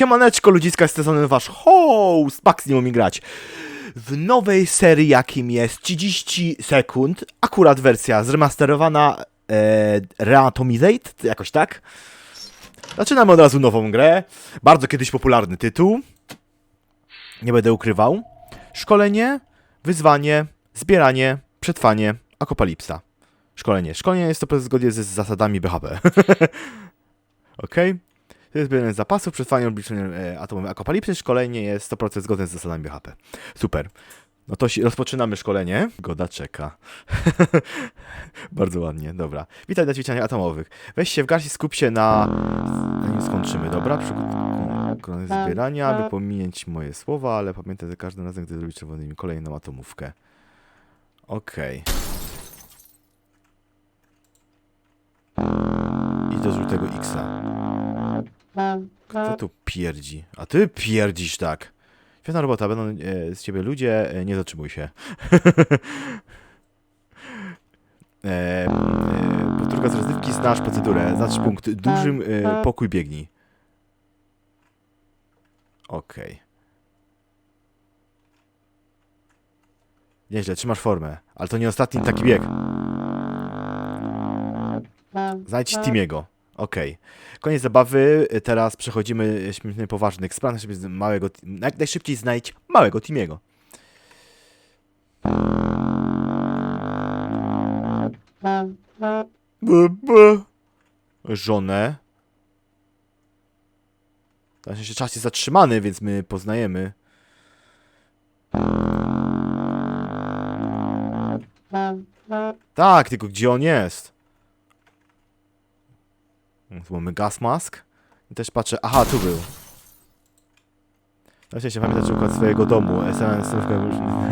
Siemaneczko ludziska, z strony wasz host, Max nie umie grać. W nowej serii, jakim jest 30 sekund, akurat wersja zremasterowana e, Reatomizate, jakoś tak. Zaczynamy od razu nową grę, bardzo kiedyś popularny tytuł, nie będę ukrywał. Szkolenie, wyzwanie, zbieranie, przetrwanie, akokalipsa. Szkolenie. Szkolenie jest to zgodnie z zasadami BHP. Okej. To jest zbieranie zapasów, przetrwanie obliczenia e, atomowej apokalipsy. Szkolenie jest 100% zgodne z zasadami BHP. Super. No to rozpoczynamy szkolenie. Goda czeka. Bardzo ładnie, dobra. Witaj na ćwiczeniach atomowych. Weź się w garść i skup się na... Na nim skończymy, dobra? Przykład zbierania, aby pominieć moje słowa, ale pamiętaj za każdym razem, gdy zrobisz czerwonymi kolejną atomówkę. Okej. I do żółtego X-a. Kto tu pierdzi? A ty pierdzisz tak. Świetna robota, będą e, z ciebie ludzie, e, nie zatrzymuj się. e, e, powtórka z rozrywki, znasz procedurę. Zacz punkt. Dużym e, pokój biegnij. Okej. Nieźle, trzymasz formę. Ale to nie ostatni taki bieg. Znajdź Timiego. Okej. Koniec zabawy. Teraz przechodzimy do poważnych spraw. Najszybciej Małego, jak najszybciej znajdź małego Timiego. Żonę. Jeszcze czas jest zatrzymany, więc my poznajemy. Tak, tylko gdzie on jest? Tu mamy gas mask. I też patrzę, aha, tu był. Właśnie się pamiętać układ swojego domu. SMS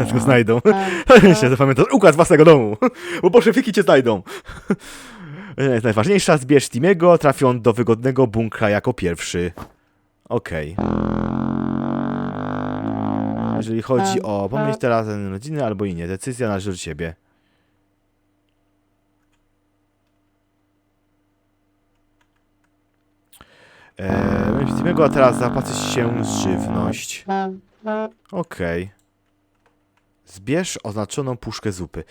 już go znajdą. się zapamiętasz układ własnego domu. Bo bolszewiki cię znajdą. Jest najważniejsza, zbierz Timiego, trafią do wygodnego bunkra jako pierwszy. Okej. Jeżeli chodzi o pomyśl teraz rodziny albo i nie, decyzja należy do ciebie. Eee, Timiego, a teraz zapłacić się z żywność. Okej. Zbierz oznaczoną puszkę zupy.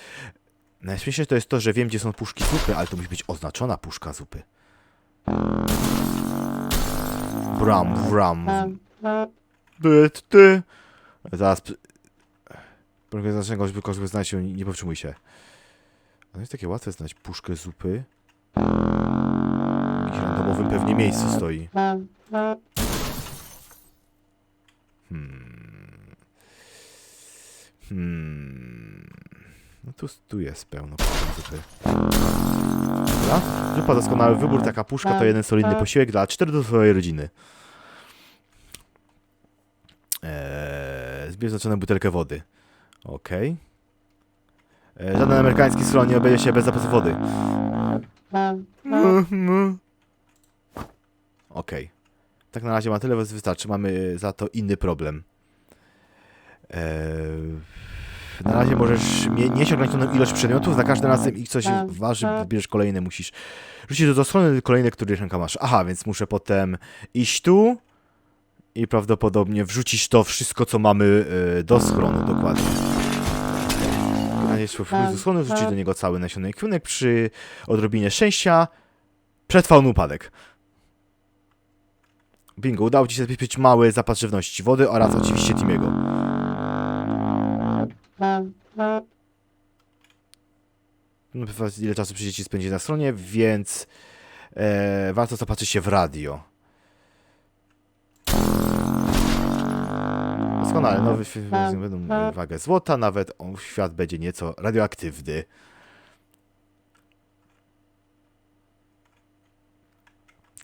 Najśmieszniejsze to jest to, że wiem, gdzie są puszki zupy, ale to musi być oznaczona puszka zupy. Bram, bram. Byt, ty. Zaraz. Próbuję znacznego, żeby żeby znaleźć nie powstrzymuj się. Ale jest takie łatwe znaleźć puszkę zupy. Randomowym pewnie miejscu stoi. Hmm. Hmm. No tu, tu jest pełno zupy. Dobra. Zupa doskonały wybór, taka puszka to jeden solidny posiłek dla cztery do swojej rodziny. Eee, zbierz zaczynę butelkę wody. Okej. Eee, żaden amerykański slon nie obejdzie się bez zapasu wody. Okej. Tak na razie ma tyle wystarczy. Mamy za to inny problem. Eee, na razie możesz mie- mieć ograniczoną ilość przedmiotów, za każdym razem ich coś waży, bierzesz kolejne, musisz rzucić do strony kolejne, które ręka masz. Aha, więc muszę potem iść tu i prawdopodobnie wrzucić to wszystko, co mamy e, do schronu, dokładnie. Znaleźć wpływ do schronu, wrzucić do niego cały nasiony kwiunek przy odrobinie szczęścia. Przetrwał upadek. Bingo, udało ci się zabezpieczyć mały zapas żywności, wody oraz oczywiście Timiego. No, ile czasu przyjdzie ci spędzić na stronie, więc e, warto zapatrzyć się w radio. Doskonale, nowy film będą mieli wagę złota, nawet on, świat będzie nieco radioaktywny.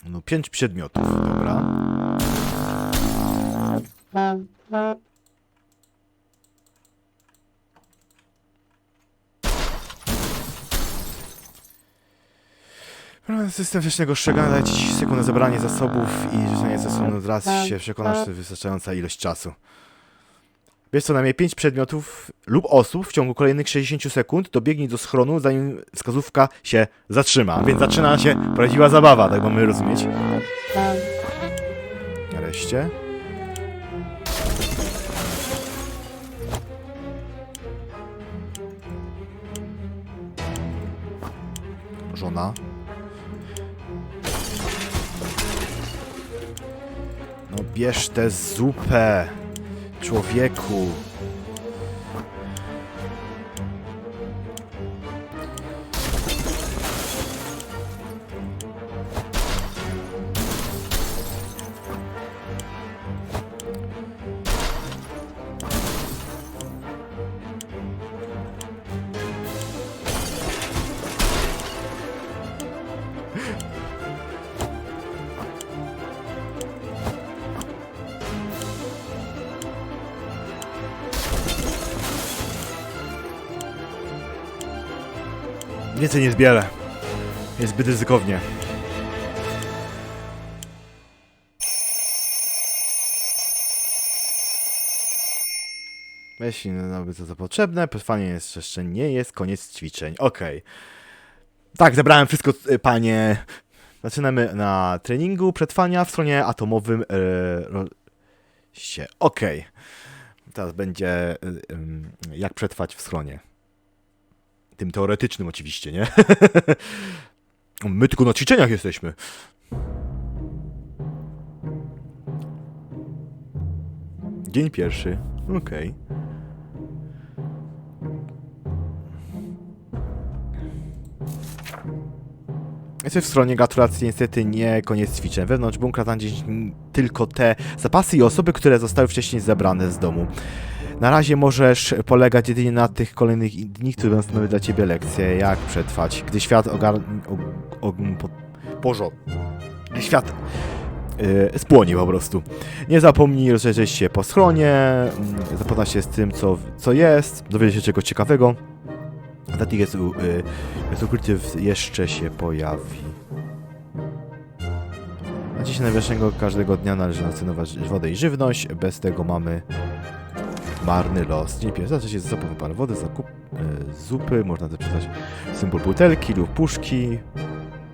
No, pięć przedmiotów, dobra. System wiecznego ostrzegania daje ci sekund na zebranie zasobów i rzucenie zasobów od raz się przekonasz, to wystarczająca ilość czasu. Bierz co najmniej 5 przedmiotów lub osób w ciągu kolejnych 60 sekund, dobiegnij do schronu, zanim wskazówka się zatrzyma. Więc zaczyna się prawdziwa zabawa, tak mamy rozumieć. Jesteście. Żona. No bierz tę zupę, człowieku. Więcej nie zbierę. Jest zbyt ryzykownie. Jeśli no, to, to potrzebne, przetrwanie jest, jeszcze nie jest koniec ćwiczeń. Okej. Tak, zebrałem wszystko, y, panie. Zaczynamy na treningu przetrwania w stronie atomowym. Ro... się. Okej. Teraz będzie y, jak przetrwać w schronie. Tym teoretycznym oczywiście, nie? My tylko na ćwiczeniach jesteśmy. Dzień pierwszy. Okej. Jesteś w stronie, gratulacje, niestety nie koniec ćwiczeń. Wewnątrz bunkra znajdziesz tylko te zapasy i osoby, które zostały wcześniej zebrane z domu. Na razie możesz polegać jedynie na tych kolejnych dni, które będą stanowić dla ciebie lekcje, jak przetrwać, gdy świat ogarnie... Po, Bożo. Gdy świat yy, spłonie po prostu. Nie zapomnij rozejrzeć się po schronie, yy, zapoznać się z tym, co, co jest, dowiedzieć się czegoś ciekawego. Zatik jest, yy, jest ukryty, jeszcze się pojawi. Na dziś najwyższego każdego dnia należy nacenować wodę i żywność, bez tego mamy marny los. Dzień pierwszy, zacząć jest zakup parę wody, zakup e, zupy, można też pisać symbol butelki lub puszki.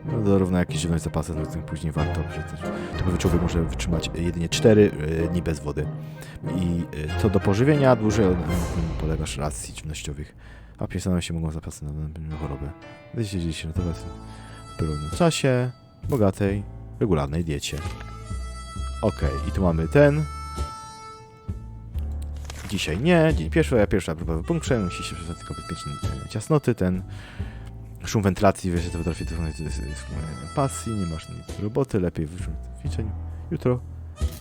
No, zarówno jak i żywność zapasy, no, tym później warto przeczytać. Typowy człowiek może wytrzymać jedynie 4 dni bez wody. I e, co do pożywienia, dłużej tym polegasz racji żywnościowych. A pisaną się mogą zapasy na, na chorobę. Dzielić się na to w pewnym czasie, bogatej, regularnej diecie. Okej, i tu mamy ten, Dzisiaj nie, dzień pierwszy, a pierwsza próba w bunkrze, musi się przeczytać tylko bezpieczne ciasnoty, ten szum wentylacji, wiesz, to potrafi to jest, pasji, nie masz nic roboty, lepiej wyszło ćwiczeń. Jutro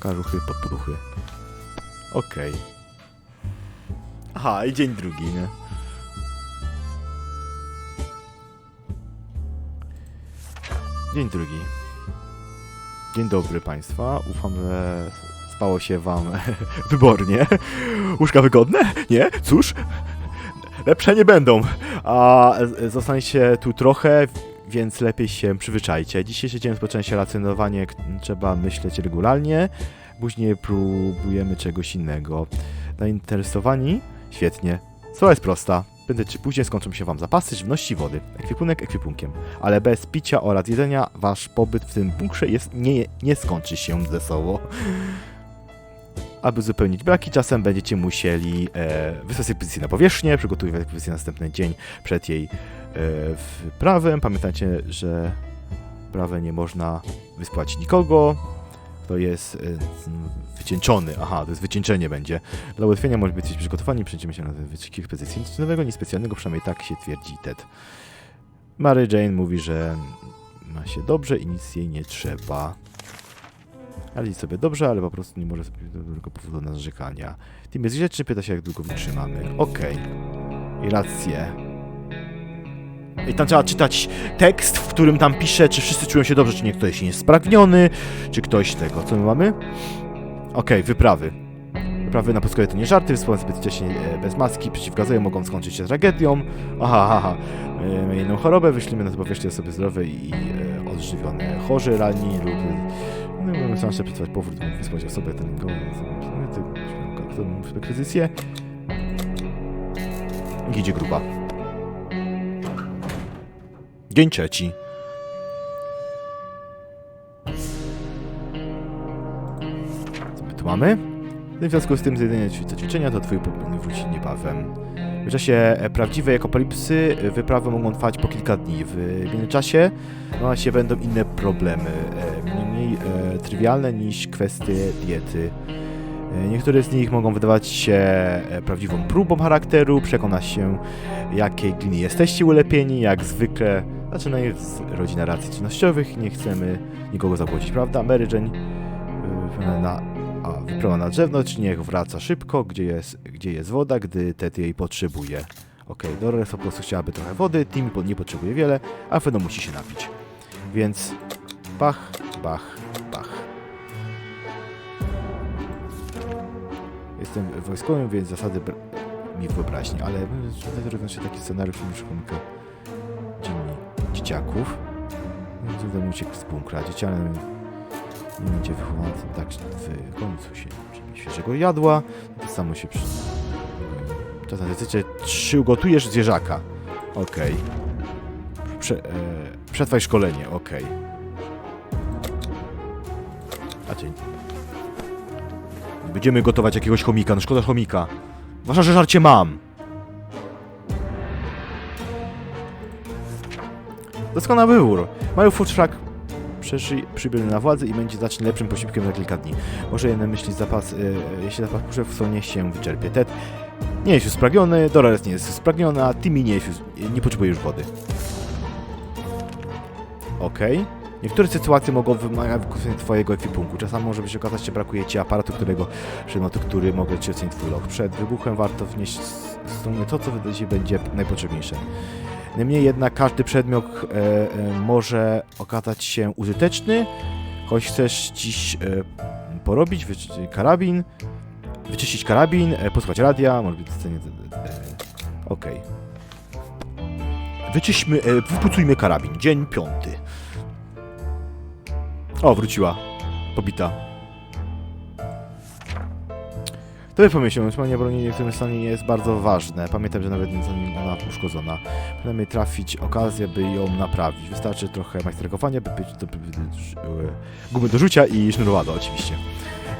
karuchy, podpoduchy. Okej. Aha, i dzień drugi, nie? Dzień drugi. Dzień dobry Państwa. Ufam, że spało się Wam wybornie. Łóżka wygodne? Nie? Cóż, lepsze nie będą. A z- zostaniecie tu trochę, więc lepiej się przyzwyczajcie. Dzisiejszy dzień rozpoczyna się racjonowanie, trzeba myśleć regularnie. Później próbujemy czegoś innego. Zainteresowani? Świetnie. Sprawa jest prosta. Będę czy później skończą się Wam zapasy żywności wody. Ekwipunek ekwipunkiem. Ale bez picia oraz jedzenia Wasz pobyt w tym bunkrze jest, nie, nie skończy się wesoło. Aby uzupełnić braki, czasem będziecie musieli e, wysłać ekspedycję na powierzchnię, przygotowywać na następny dzień przed jej e, wprawem. Pamiętajcie, że wprawę nie można wysłać nikogo, kto jest e, wycieńczony. Aha, to jest wycieńczenie będzie. Dla ułatwienia może być przygotowani, przejdziemy się na wyczeki ekspedycji. Nic nowego, nic specjalnego, przynajmniej tak się twierdzi Ted. Mary Jane mówi, że ma się dobrze i nic jej nie trzeba. Radzi sobie dobrze, ale po prostu nie może sobie dobrego powodu na narzekania. Tym jest grzeczny, pyta się, jak długo wytrzymamy. Okej. I rację. I tam trzeba czytać tekst, w którym tam pisze, czy wszyscy czują się dobrze, czy nie ktoś jest spragniony, czy ktoś tego. Co my mamy? Okej, wyprawy. Wyprawy na Płaskowie to nie żarty, wspólne zbyt wcześnie e, bez maski, przeciwgazowe mogą skończyć się tragedią. Aha, aha. E, jedną chorobę, wyślimy na powierzchnię osoby zdrowe i e, odżywione. Chorzy, ranni lub... No, mamy szansę przetrwać powrót, mógł wysłać osobę treningową. Którą w kryzysie. I Idzie gruba. Dzień trzeci. mamy. W związku z tym jedynie ćwi- ćwiczenia to twój powinny wrócić niebawem. W czasie prawdziwej apokalipsy e, wyprawy mogą trwać po kilka dni. W międzyczasie no, się będą inne problemy, e, mniej e, trywialne niż kwestie diety. Niektóre z nich mogą wydawać się prawdziwą próbą charakteru, przekonać się, jakiej gliny jesteście ulepieni, jak zwykle. Zaczyna jest rodzina racji czynnościowych, nie chcemy nikogo zabłodzić, prawda? Mary Jane na, a, wyprawa na czy niech wraca szybko, gdzie jest, gdzie jest woda, gdy Ted jej potrzebuje. Okej, Dolores po prostu chciałaby trochę wody, po- nie potrzebuje wiele, a Feno musi się napić. Więc bach, bach, bach. Jestem wojskowym, więc zasady mi wyobraźni, ale tutaj robią się taki scenariusz niż chomika dzienni dzieciaków. No, Tutaj uciekł z bunkra. Dziecianem będzie wychowany tak w końcu się przyjmie świeżego jadła. To samo się przy... Czasem decyzję, czy ugotujesz zwierzaka. Okej. Prze, e, przetrwaj szkolenie, okej. A dzień. Będziemy gotować jakiegoś chomika, no szkoda chomika. Wasza, że żarcie mam. Doskonały wybór. Mają food truck przeszy, przybył na władzę i będzie znacznie lepszym posiłkiem za kilka dni. Może jedne myśli zapas, e, jeśli zapas puszew nie się wyczerpie. Ted nie jest już spragniony, Dolores nie jest już spragniona, Timmy nie, jest już, nie potrzebuje już wody. Okej. Niektóre sytuacje mogą wymagać wykorzystania twojego ekwipunku. Czasami może być okazać się brakuje ci aparatu, którego przedmiotu, który mogę ci ocenić twój log. Przed wybuchem warto wnieść strony to, co wydaje się będzie najpotrzebniejsze. Niemniej jednak każdy przedmiot e, e, może okazać się użyteczny, choć chcesz dziś e, porobić, wyczyścić karabin, wyczyścić karabin, posłuchać radia, może być scenie... Okej. Wyczyśmy, e, wypucujmy karabin. Dzień piąty. O, wróciła. Pobita. To by pomyślał, utrzymanie broni w tym stanie jest bardzo ważne. Pamiętam, że nawet nie jest ona uszkodzona. Przynajmniej trafić okazję, by ją naprawić. Wystarczy trochę majsterkowania, by być do, by, by, e, gumy do rzucia i sznurowado oczywiście.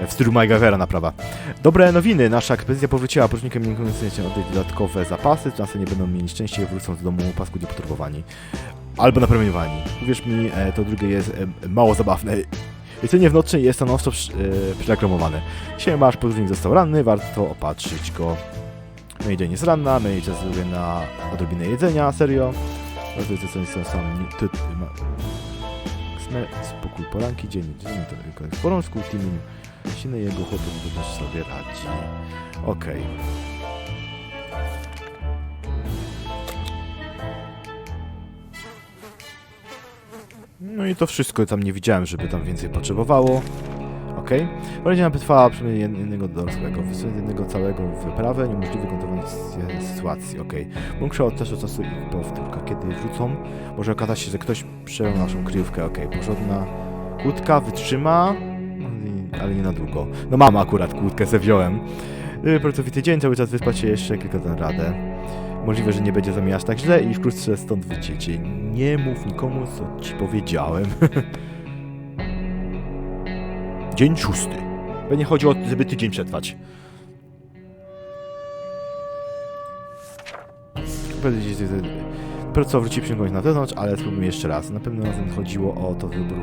W stylu MacGyvera naprawa. Dobre nowiny. Nasza ekspedycja powróciła. Porucznikiem nie oddać dodatkowe zapasy. Czasem nie będą mieli szczęścia i wrócą do domu pasku niepoturbowani. Albo napromieniowani. Uwierz mi, e, to drugie jest e, mało zabawne. Jedzenie w nocy jest stanowczo przy, e, przyreklamowane. Dzisiaj masz podróżnik został ranny, warto opatrzyć go. Dzień jest ranna, czas zrobię na odrobinę jedzenia, serio. Bardzo jest są sam ty, Sme, spokój poranki, dzień, dzień to tylko w porączku, teaming Siny jego chłopak dobrze sobie radzi. Okej. No i to wszystko, tam nie widziałem, żeby tam więcej potrzebowało. Okej. Okay. by trwała przynajmniej jed- jednego dorosłego. Jednego całego wyprawę, niemożliwe kontrolować sy- sytuacji. Okay. Bunkrze od czasu do czasu ich powtórka. Kiedy wrócą, może okazać się, że ktoś przejął naszą kryjówkę. Okay. porządna kłódka wytrzyma, ale nie na długo. No mam akurat kłódkę, se wziąłem. Yy, Pracowity dzień, cały czas wyspać się jeszcze, kilka radę. Możliwe, że nie będzie za mnie aż tak źle i wkrótce stąd wyjdziecie. Nie mów nikomu, co ci powiedziałem. Dzień szósty. Pewnie chodzi o to, żeby tydzień przetrwać. Co wróci przyjemność na zewnątrz, ale spróbujmy jeszcze raz. Na pewno razem chodziło o to wybór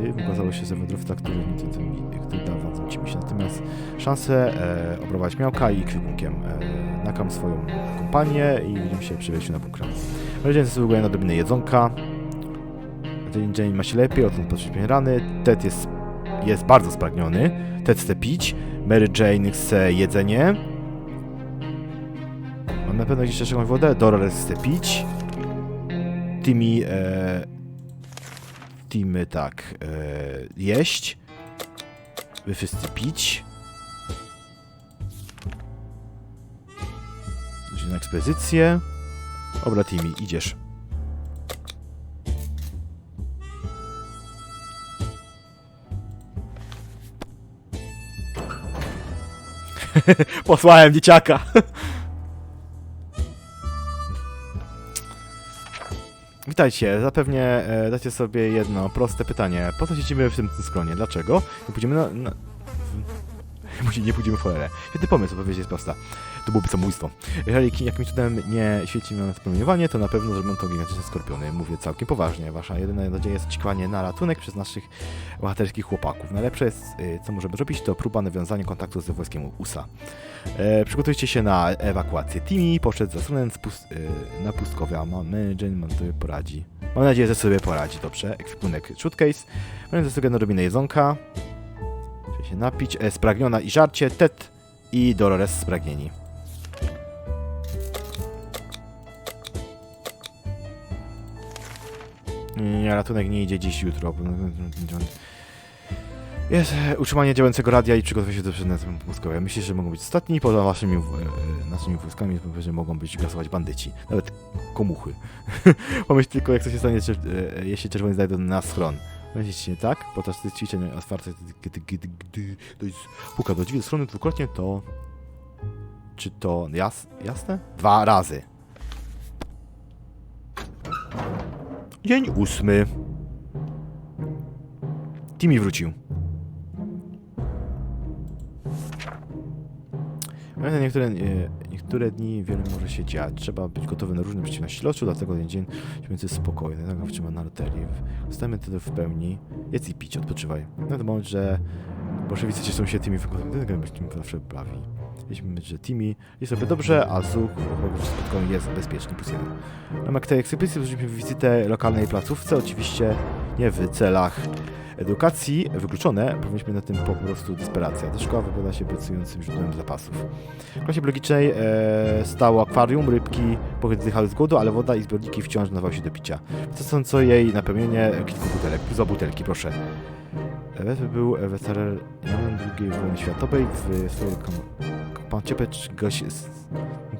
Fire. Okazało się, że wędrowca, który, który dał wam ci się natomiast szansę e, obrabować miałka i kwipunkiem. E, nakam swoją kompanię i będziemy się przewieźć na bunkrę. Rodzice zasługuje na odrobinę jedzonka. Dzień dzień ma się lepiej, odtąd potrzebuje rany. Ted jest, jest bardzo spragniony. Ted chce pić. Mary Jane chce jedzenie. Mam na pewno gdzieś jeszcze jakąś wodę. Dolores chce pić. Timmy... E, Timmy tak... E, jeść. Wy wszyscy pić. Na ekspedycję. Dobra, Timmy, idziesz. Posłałem dzieciaka. Witajcie, zapewnie e, dacie sobie jedno proste pytanie. Po co siedzimy w tym skronie? Dlaczego? Nie pójdziemy na, na, nie pójdziemy w cholerę. Świetny pomysł, odpowiedź jest prosta. To byłoby samobójstwo. Jeżeli jakimś cudem nie świeci mi na promieniowanie, to na pewno zrobią to gigantyczne skorpiony. Mówię całkiem poważnie. Wasza jedyna nadzieja jest oczekiwanie na ratunek przez naszych bohaterskich chłopaków. Najlepsze jest, y, co możemy zrobić, to próba nawiązania kontaktu ze wojskiem USA. E, przygotujcie się na ewakuację. Timmy poszedł za stronę pust, y, na pustkowie, a mamy mam sobie poradzi. Mam nadzieję, że sobie poradzi dobrze. Ekwipunek shootcase. Mam zasługę na robienie jedzonka. Trzeba się napić. E, spragniona i żarcie. Ted i Dolores spragnieni. Nie, ratunek nie idzie dziś, jutro. Jest e, utrzymanie działającego radia i przygotowanie się do przedmiotu mózgowe. Myślisz, że mogą być ostatni? Poza waszymi, e, naszymi wojskami że mogą być grasować bandyci. Nawet komuchy. Pomyśl tylko, jak to się stanie, czer- e, jeśli czerwoni znajdą nas schron. Myślicie, tak? Podczas tych ćwiczeń otwarte, gdy, gdy, gdy puka do drzwi strony dwukrotnie, to... Czy to jas, jasne? Dwa razy. Dzień ósmy. Timmy wrócił. Pamiętaj, niektóre, e, niektóre dni wiele może się dziać. Trzeba być gotowy na różne przeciwności losu, dlatego ten dzień będzie spokojny. Tak wczyma na loterii. Zostajemy wtedy w pełni. Jedz i pić, odpoczywaj. Na ten moment, że bolszewicy cieszą się tymi wygodami, tego byśmy zawsze bawi. Jeśli że Timmy jest sobie dobrze, a Zuch w jest bezpieczny plus jeden. W ramach tej w wizytę lokalnej placówce, oczywiście nie w celach edukacji wykluczone, powinniśmy na tym po prostu desperacja. Ta szkoła wygląda się pracującym źródłem zapasów. W klasie biologicznej e, stało akwarium, rybki podychały z głodu, ale woda i zbiorniki wciąż nadawały się do picia. Wystarczająco jej napełnienie kilku butelek. Plus butelki, proszę. Ewet był weteran II wojny światowej w swojej kampacie czegoś z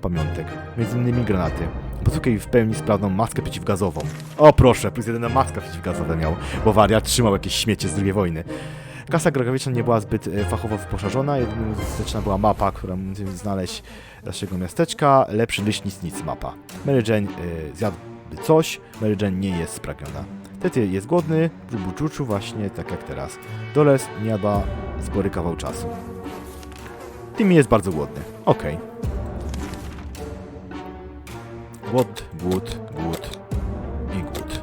pamiątek. Między innymi granaty. Posłuchaj w pełni sprawną maskę przeciwgazową. O proszę, plus jeden na maskę przeciwgazową miał, bo wariat trzymał jakieś śmiecie z II wojny. Kasa geograficzna nie była zbyt e, fachowo wyposażona, jedyną dostępna była mapa, która mógł znaleźć naszego miasteczka. Lepszy liść nic nic mapa. Mary Jane y, zjadłby coś, Mary Jane nie jest spragniona. Tety jest głodny, w czuczu właśnie tak jak teraz. Doles nie jadła spory kawał czasu. Timmy jest bardzo głodny. Okej. Głód, głód, głód i głód.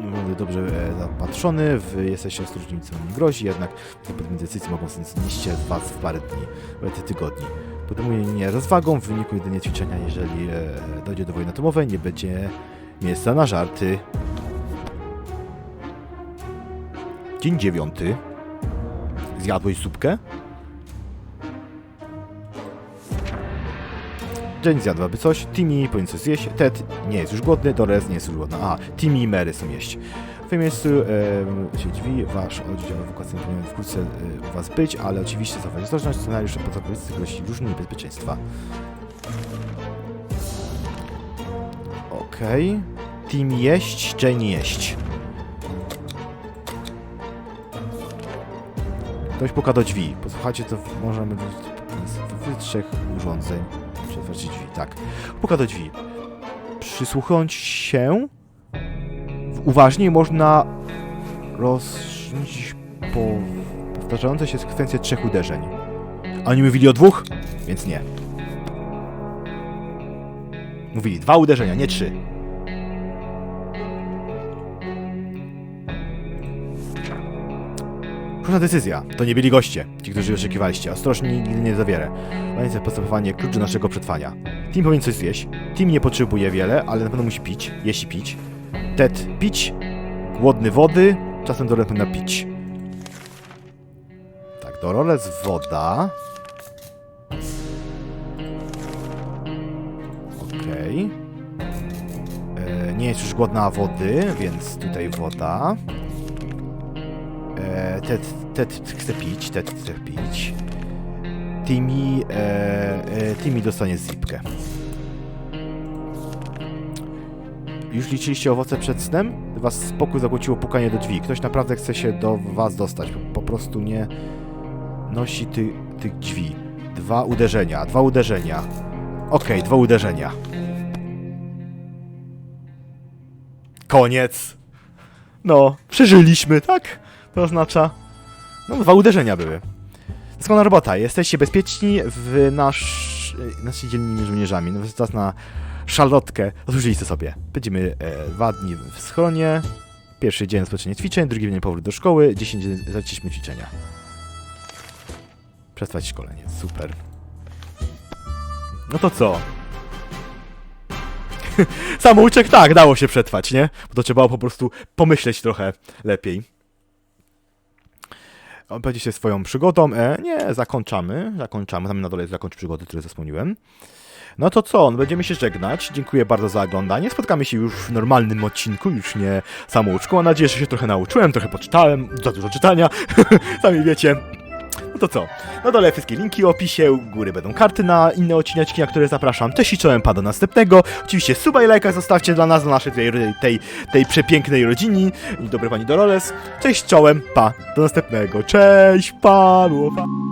Mamy dobrze e, zapatrzony, wy jesteście ostrożni, co nie grozi, jednak zapewne decyzje mogą znieść was w parę dni, nawet tygodni. Podejmuje nie rozwagą, w wyniku jedynie ćwiczenia, jeżeli e, dojdzie do wojny atomowej, nie będzie miejsca na żarty. Dzień dziewiąty. Zjadłeś zupkę? Jane zjadłaby coś, Timmy powinien coś zjeść, Ted nie jest już głodny, Dores nie jest już głodna. A, Timmy i Mary są jeść. W tym miejscu e, się drzwi, wasz oddział ewakuacyjny powinien wkrótce e, u was być, ale oczywiście zachować ostrożność, scenariusze pozapolisty grozi różne niebezpieczeństwa. Okej. Okay. Team jeść, Jane jeść. Ktoś puka do drzwi. Posłuchajcie, to możemy z trzech urządzeń. Otworzyć drzwi, tak. Puka do drzwi. Przysłuchując się uważnie można rozróżnić po powtarzające się sekwencje trzech uderzeń. Oni mówili o dwóch? Więc nie. Mówili dwa uderzenia, nie trzy. Różna decyzja. To nie byli goście, ci, którzy oczekiwaliście. Ostrożnie nigdy nie zawierę. Mające postępowanie klucz do naszego przetrwania. Tim powinien coś zjeść. Tim nie potrzebuje wiele, ale na pewno musi pić, jeśli pić. Ted pić, głodny wody, czasem Dolores powinna pić. Tak, Dolores woda. Okej. E, Nie jest już głodna wody, więc tutaj woda. Ted, Ted chce pić, Ted chce pić. Timmy, e, e, Timmy dostanie zipkę. Już liczyliście owoce przed snem? Was spokój zagłociło pukanie do drzwi. Ktoś naprawdę chce się do was dostać. Po, prostu nie nosi ty, tych drzwi. Dwa uderzenia, dwa uderzenia. Okej, dwa uderzenia. Koniec. No, przeżyliśmy, tak? To oznacza... No, dwa uderzenia były. Doskonała robota. Jesteście bezpieczni w nasz... nasi dzielnymi żołnierzami. No, czas na szalotkę. Odłożyliście sobie. Będziemy e, dwa dni w schronie. Pierwszy dzień rozpoczęcie ćwiczeń, drugi dzień powrót do szkoły, 10 dni zaczęliśmy ćwiczenia. Przetrwać szkolenie, super. No to co? Samouczek tak, dało się przetrwać, nie? Bo to trzeba było po prostu pomyśleć trochę lepiej. Będzie się swoją przygodą. E, nie, zakończamy. Zakończamy. Tam na dole jest zakończ przygody, które zasłoniłem. No to co? No będziemy się żegnać. Dziękuję bardzo za oglądanie. Spotkamy się już w normalnym odcinku, już nie samouczku. Mam nadzieję, że się trochę nauczyłem, trochę poczytałem. Za dużo czytania. Sami wiecie. No to co? Na dole wszystkie linki w opisie, u góry będą karty na inne odcineczki, na które zapraszam. Cześć i czołem, pa do następnego. Oczywiście suba i lajka zostawcie dla nas, dla naszej tej, tej, tej przepięknej rodziny. Dobry pani Doroles. Cześć czołem, pa, do następnego. Cześć, pa, było pa.